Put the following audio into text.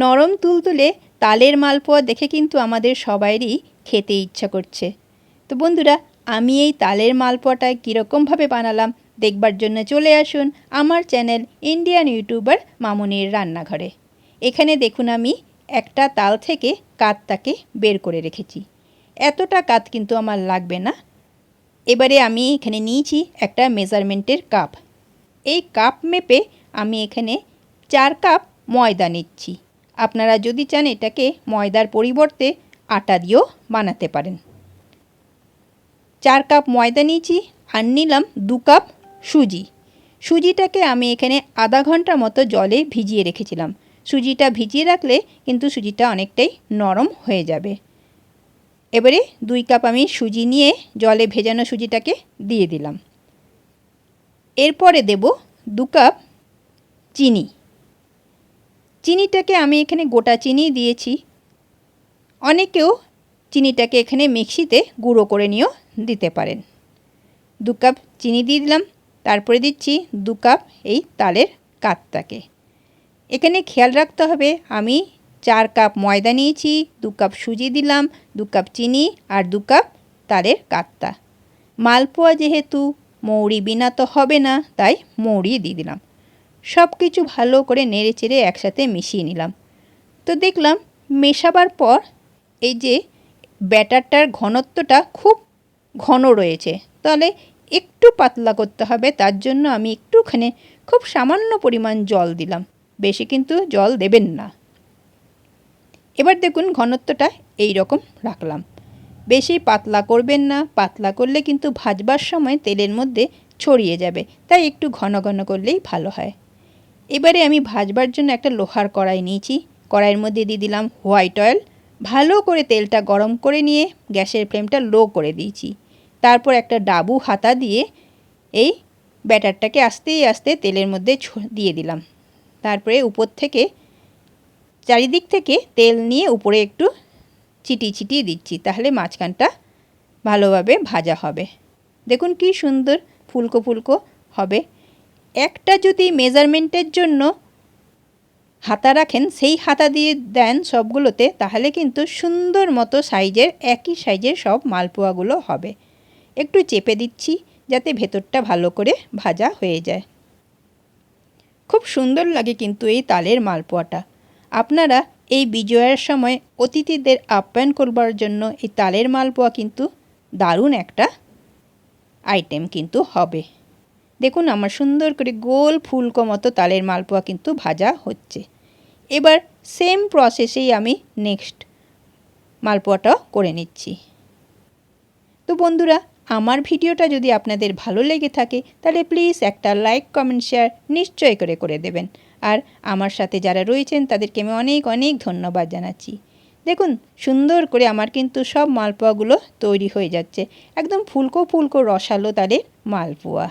নরম তুলতুলে তালের মালপোয়া দেখে কিন্তু আমাদের সবাইরই খেতে ইচ্ছা করছে। তো বন্ধুরা, আমি এই তালের মালপোয়াটা কীরকমভাবে বানালাম দেখবার জন্য চলে আসুন আমার চ্যানেল ইন্ডিয়ান ইউটিউবার মামুনির রান্নাঘরে। এখানে দেখুন আমি একটা তাল থেকে কাতটাকে বের করে রেখেছি। এতটা কাত কিন্তু আমার লাগবে না। এবারে আমি এখানে নিয়েছি একটা মেজারমেন্টের কাপ। এই কাপ মেপে আমি এখানে চার কাপ ময়দা নিচ্ছি। আপনারা যদি চান এটাকে ময়দার পরিবর্তে আটা দিয়েও বানাতে পারেন। চার কাপ ময়দা নিয়েছি আর নিলাম দু কাপ সুজি। সুজিটাকে আমি এখানে আধা ঘণ্টা মতো জলে ভিজিয়ে রেখেছিলাম। সুজিটা ভিজিয়ে রাখলে কিন্তু সুজিটা অনেকটাই নরম হয়ে যাবে। এবারে দুই কাপ আমি সুজি নিয়ে জলে ভেজানো সুজিটাকে দিয়ে দিলাম। এরপরে দেব দু কাপ চিনি। চিনিটাকে আমি এখানে গোটা চিনি দিয়েছি। অনেকেও চিনিটাকে এখানে মিক্সিতে গুঁড়ো করে নিয়েও দিতে পারেন। দু কাপ চিনি দিয়ে দিলাম, তারপরে দিচ্ছি দু কাপ এই তালের কাতটাকে। এখানে খেয়াল রাখতে হবে, আমি চার কাপ ময়দা নিয়েছি, দু কাপ সুজি দিলাম, দু কাপ চিনি আর দু কাপ তালের কাতটা। মালপোয়া যেহেতু, মৌরি বিনা তো হবে না, তাই মৌরি দিয়ে দিলাম। সব কিছু ভালো করে নেড়ে চেড়ে একসাথে মিশিয়ে নিলাম। তো দেখলাম মেশাবার পর এই যে ব্যাটারটার ঘনত্বটা খুব ঘন রয়েছে। তাহলে একটু পাতলা করতে হবে, তার জন্য আমি একটুখানি খুব সামান্য পরিমাণ জল দিলাম। বেশি কিন্তু জল দেবেন না। এবার দেখুন ঘনত্বটা এই রকম রাখলাম। বেশি পাতলা করবেন না, পাতলা করলে কিন্তু ভাজবার সময় তেলের মধ্যে ছড়িয়ে যাবে, তাই একটু ঘন ঘন করলেই ভালো হয়। এবারে আমি ভাজবার জন্য একটা লোহার কড়াই নিয়েছি। কড়াইয়ের মধ্যে দিয়ে দিলাম হোয়াইট অয়েল। ভালো করে তেলটা গরম করে নিয়ে গ্যাসের ফ্লেমটা লো করে দিয়েছি। তারপর একটা ডাবু হাতা দিয়ে এই ব্যাটারটাকে আস্তে আস্তে তেলের মধ্যে দিয়ে দিলাম। তারপরে উপর থেকে, চারিদিক থেকে তেল নিয়ে উপরে একটু চিটি চিটিয়ে দিচ্ছি। তাহলে মাঝখানটা ভালোভাবে ভাজা হবে। দেখুন কি সুন্দর ফুলকো ফুলকো হবে। একটা যদি মেজারমেন্টের জন্য হাতা রাখেন, সেই হাতা দিয়ে দেন সবগুলোতে, তাহলে কিন্তু সুন্দর মতো সাইজের, একই সাইজের সব মালপোয়াগুলো হবে। একটু চেপে দিচ্ছি, যাতে ভেতরটা ভালো করে ভাজা হয়ে যায়। খুব সুন্দর লাগে কিন্তু এই তালের মালপোয়াটা। আপনারা এই বিজয়ের সময় অতিথিদের আপ্যায়ন করবার জন্য এই তালের মালপোয়া কিন্তু দারুণ একটা আইটেম কিন্তু হবে। দেখুন আমার সুন্দর করে গোল ফুলকো মতো তালের মালপোয়া কিন্তু ভাজা হচ্ছে। এবার সেম প্রসেসেই আমি নেক্সট মালপোয়াটাও করে নিচ্ছি। তো বন্ধুরা, আমার ভিডিওটা যদি আপনাদের ভালো লেগে থাকে, তাহলে প্লিজ একটা লাইক কমেন্ট শেয়ার নিশ্চয় করে করে দেবেন। আর আমার সাথে যারা রয়েছেন, তাদেরকে আমি অনেক অনেক ধন্যবাদ জানাচ্ছি। দেখুন, সুন্দর করে আমার কিন্তু সব মালপোয়াগুলো তৈরি হয়ে যাচ্ছে। একদম ফুলকো ফুলকো রসালো তাদের মালপোয়া।